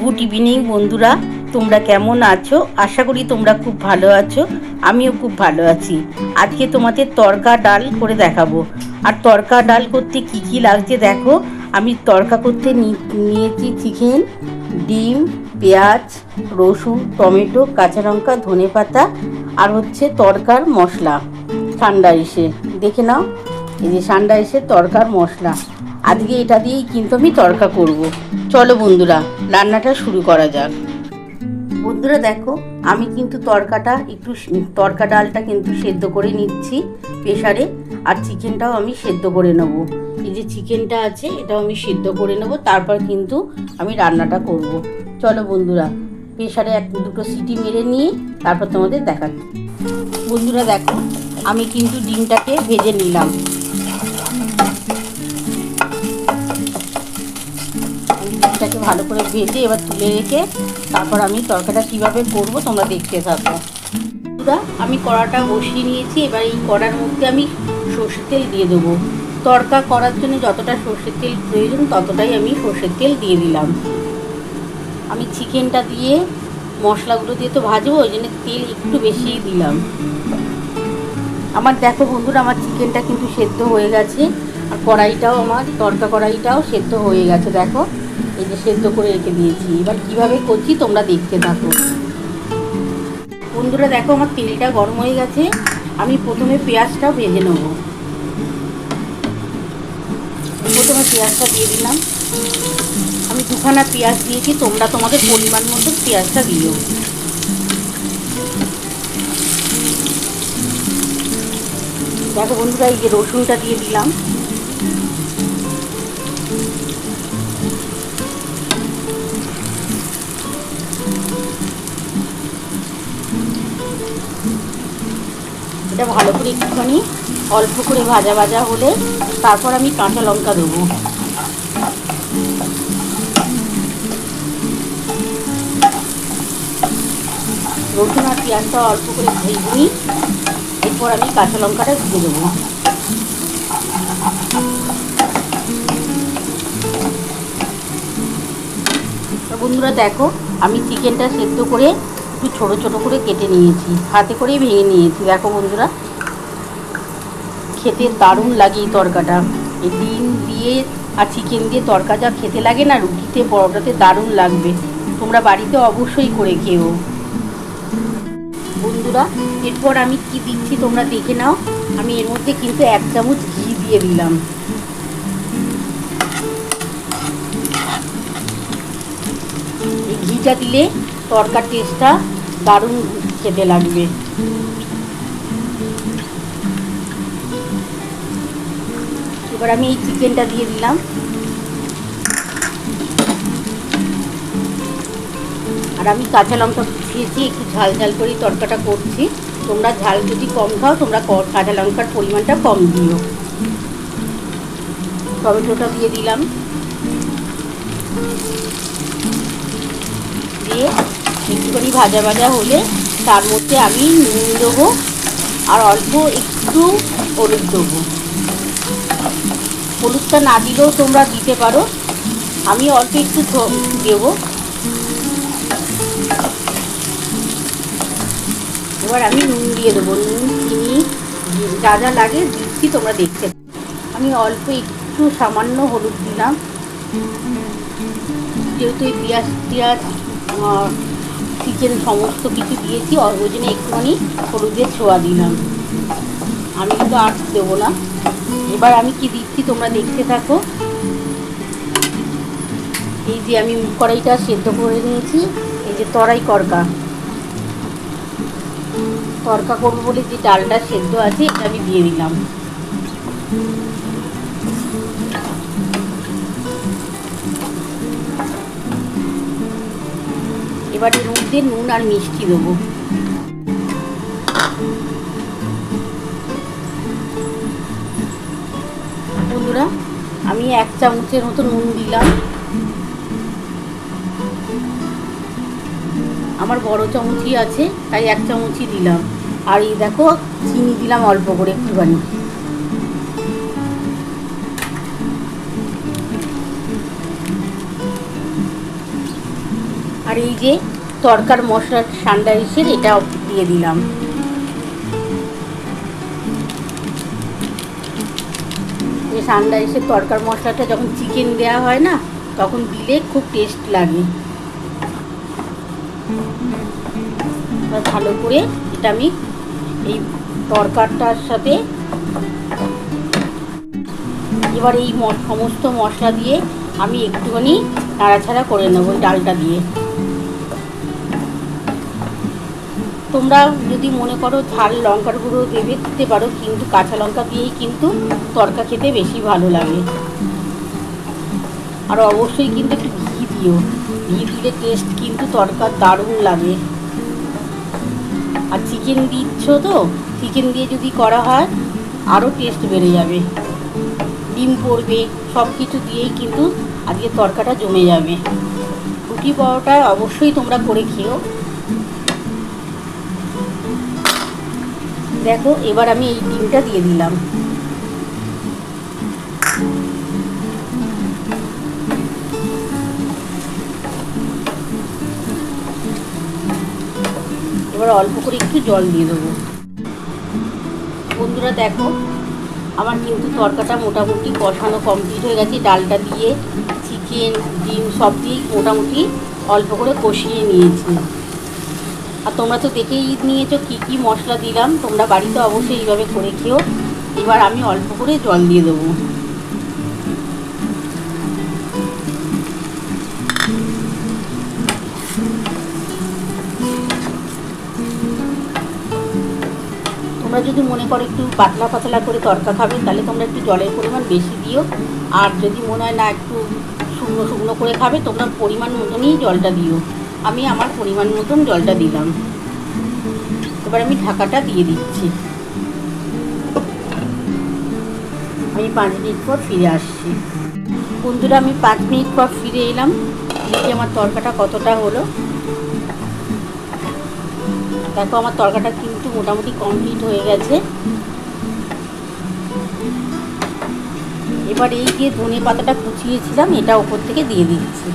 Good evening বন্ধুরা, তোমরা কেমন আছো? আশা করি তোমরা খুব ভালো আছো, আমিও খুব ভালো আছি। আজকে তোমাদের তরকা ডাল করে দেখাবো। আর তরকা ডাল করতে কি কি লাগছে দেখো, আমি তরকা করতে নিয়েছি চিকেন, ডিম, পেঁয়াজ, রসুন, টমেটো, কাঁচা লঙ্কা, ধনে পাতা, আর হচ্ছে তরকার মশলা। ঠান্ডা এসে দেখে নাও, এই যে এসে তরকার মশলা। আজকে এটা দিয়েই কিন্তু আমি তরকা করব। চলো বন্ধুরা, রান্নাটা শুরু করা যাক। বন্ধুরা দেখো, আমি কিন্তু তরকাটা একটু তরকা ডালটা কিন্তু সেদ্ধ করে নিচ্ছি প্রেশারে আর চিকেনটাও আমি সেদ্ধ করে নেব। এই যে চিকেনটা আছে, এটাও আমি সেদ্ধ করে নেব, তারপর কিন্তু আমি রান্নাটা করব। চলো বন্ধুরা প্রেশারে এক, দুটো সিটি মেরে নিয়ে তারপর তোমাদের দেখাচ্ছি। বন্ধুরা দেখো, আমি কিন্তু ডিমটাকে ভেজে নিলাম। ভালো করে ভেজে এবার তুলে রেখে তারপর আমি তরকাটা কীভাবে করব তোমরা দেখতে থাকো। আমি কড়াটা বসিয়ে নিয়েছি, এবার এই কড়ার মধ্যে আমি সর্ষের তেল দিয়ে দেবো। তরকা করার জন্য যতটা সর্ষের তেল প্রয়োজন ততটাই আমি সর্ষের তেল দিয়ে দিলাম। আমি চিকেনটা দিয়ে মশলাগুলো দিয়ে তো ভাজবো, ওই জন্য তেল একটু বেশিই দিলাম। আমার দেখো বন্ধুরা, আমার চিকেনটা কিন্তু সেদ্ধ হয়ে গেছে, আর কড়াইটাও আমার, তরকা কড়াইটাও সেদ্ধ হয়ে গেছে, দেখো। এই যে সেদ্ধ করে রেখে দিয়েছি। এবার কীভাবে করছি তোমরা দেখতে থাকো। বন্ধুরা, দেখো আমার তেলটা গরম হয়ে গেছে। আমি প্রথমে পেঁয়াজটা ভেজে নেব। প্রথমে পেঁয়াজটা দিয়ে দিলাম। আমি দুখানা পেঁয়াজ দিয়েছি, তোমরা তোমাদের পরিমাণ মতো পেঁয়াজটা দিও। দেখো বন্ধুরা, এই যে রসুনটা দিয়ে দিলাম। এটা ভালো করে একটুখানি অল্প করে ভাজা ভাজা হলে তারপর আমি কাঁচা লঙ্কা দেবো। রসুন আর পেঁয়াজটা অল্প করে ভেজে নিই। এরপর আমি কাঁচা লঙ্কাটা দিয়ে দেবো। বন্ধুরা দেখো, আমি চিকেনটা সেদ্ধ করে একটু ছোটো ছোটো করে কেটে নিয়েছি। হাতে করেই ভেঙে নিয়েছি। দেখো বন্ধুরা, খেতে দারুণ লাগে এই তরকাটা। ডিম দিয়ে আর চিকেন দিয়ে তরকা যা খেতে লাগে না, রুটিতে, পরোটাতে দারুণ লাগবে। তোমরা বাড়িতে অবশ্যই করে খেও। বন্ধুরা, এরপর আমি কি দিচ্ছি তোমরা দেখে নাও। আমি এর মধ্যে কিন্তু এক চামচ ঘি দিয়ে দিলাম। ঘিটা দিলে তরকার টেস্টটা দারুণ খেতে লাগবে। এবার আমি এই চিকেনটা দিয়ে দিলাম। আর আমি কাঁচা লঙ্কা দিয়েছি, একটু ঝাল ঝাল করে তরকাটা করছি। তোমরা ঝাল যদি কম খাও, তোমরা কাঁচা লঙ্কার পরিমাণটা কম দিও। টমেটোটা দিয়ে দিলাম। দিয়ে একটুখানি ভাজা ভাজা হলে তার মধ্যে আমি নুন দেবো আর অল্প একটু হলুদ দেবো। হলুদটা না দিলেও তোমরা দিতে পারো। আমি অল্প একটু দেবো। এবার আমি নুন দিয়ে দেবো। নুন, চিনি, যা যা লাগে দিচ্ছি, তোমরা দেখতে। আমি অল্প একটু সামান্য হলুদ দিলাম। যেহেতু এই পেঁয়াজ টিয়াজ চিকেন সমস্ত কিছু দিয়েছি ওই জন্য একটুখানি হলুদের ছোঁয়া দিলাম। আমি কিন্তু আর দেবো না। এবার আমি কি দিচ্ছি তোমরা দেখতে থাকো। এই যে আমি কড়াইটা সেদ্ধ করে নিয়েছি, এই যে তরাই করকা তরকা করব বলে যে ডালটা সেদ্ধ আছে, এটা আমি দিয়ে দিলাম। এবার এর মধ্যে নুন আর মিষ্টি দেবো। বন্ধুরা, আমি এক চামচের মতো নুন দিলাম। আমার বড় চামচই আছে, তাই এক চামচই দিলাম। আর এই দেখো, চিনি দিলাম অল্প করে একটুখানি। আর এই যে তরকার মশলার ঠান্ডা এসে এটা দিয়ে দিলাম। এই ঠান্ডা এসে তরকার মশলাটা যখন চিকেন দেওয়া হয় না, তখন দিলে খুব টেস্ট লাগে। ভালো করে এটা আমি এই তরকারটার সাথে এবার এই সমস্ত মশলা দিয়ে আমি একটুখানি নাড়াছাড়া করে নেব ডালটা দিয়ে। তোমরা যদি মনে করো ঝাল লঙ্কার গুঁড়ো দেবে, দিতে পারো, কিন্তু কাঁচা লঙ্কা দিয়েই কিন্তু তরকা খেতে বেশি ভালো লাগে। আর অবশ্যই কিন্তু একটু ঘি দিও। ঘি দিলে টেস্ট কিন্তু তরকার দারুণ লাগে। আর চিকেন দিচ্ছ তো চিকেন দিয়ে যদি করা হয় আরও টেস্ট বেড়ে যাবে। ডিম পড়বে সব কিছু দিয়েই কিন্তু আজকে তরকাটা জমে যাবে। রুটি পরোটা অবশ্যই তোমরা করে খেও। দেখো, এবার আমি এই ডিমটা দিয়ে দিলাম। এবার অল্প করে একটু জল দিয়ে দেবো। বন্ধুরা দেখো, আমার কিন্তু তরকাটা মোটামুটি কষানো কমপ্লিট হয়ে গেছে। ডালটা দিয়ে চিকেন ডিম সব দিয়েই মোটামুটি অল্প করে কষিয়ে নিয়েছি। আর তোমরা তো দেখেই নিয়েছো, কী কী মশলা দিলাম? তোমরা বাড়িতে অবশ্যই এইভাবে করে খেও। এবার আমি অল্প করে জল দিয়ে দেবো। তোমরা যদি মনে করো একটু পাতলা পাতলা করে তরকা খাবে, তাহলে তোমরা একটু জলের পরিমাণ বেশি দিও। আর যদি মনে হয় না একটু শুকনো শুকনো করে খাবে, তোমরা পরিমাণ মতনই জলটা দিও। আমি আমার পরিমাণ মতন জলটা দিলাম। এবার আমি ঢাকাটা দিয়ে দিচ্ছি। আমি পাঁচ মিনিট পর ফিরে আসছি। বন্ধুরা, আমি পাঁচ মিনিট পর ফিরে এলাম। দেখি আমার তরকাটা কতটা হলো। দেখো, আমার তরকাটা কিন্তু মোটামুটি কমপ্লিট হয়ে গেছে। এবার এই যে ধনে পাতাটা কুচিয়েছিলাম, এটা ওপর থেকে দিয়ে দিচ্ছি।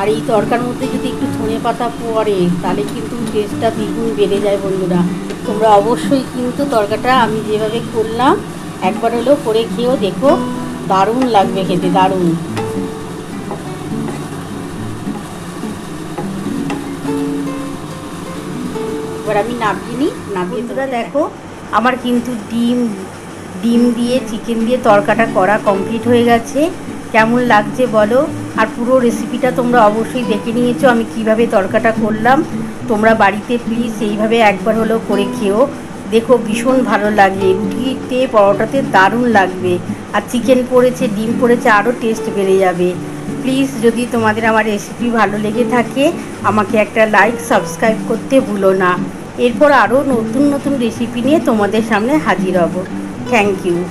আর এই তরকার মধ্যে যদি একটু ধনে পাতা পড়ে তাহলে কিন্তু টেস্টটা দ্বিগুণ বেড়ে যায় বন্ধুরা। তোমরা অবশ্যই কিন্তু তরকাটা আমি যেভাবে করলাম একবার হলেও করে খেয়েও দেখো দারুণ লাগবে খেতে দারুণ। এবার আমি নামিয়ে নিই নামিয়ে তোরা দেখো আমার কিন্তু ডিম ডিম দিয়ে চিকেন দিয়ে তরকাটা করা কমপ্লিট হয়ে গেছে। কেমন লাগছে বলো? আর পুরো রেসিপিটা তোমরা অবশ্যই দেখে নিয়েছো, আমি কীভাবে তরকাটা করলাম। তোমরা বাড়িতে প্লিজ এইভাবে একবার হলেও করে খেও। দেখো, ভীষণ ভালো লাগবে। রুটিতে, পরোটাতে দারুণ লাগবে। আর চিকেন পড়েছে, ডিম পড়েছে, আরও টেস্ট বেড়ে যাবে। প্লিজ যদি তোমাদের আমার রেসিপি ভালো লেগে থাকে, আমাকে একটা লাইক সাবস্ক্রাইব করতে ভুলো না। এরপর আরও নতুন নতুন রেসিপি নিয়ে তোমাদের সামনে হাজির হব। Thank you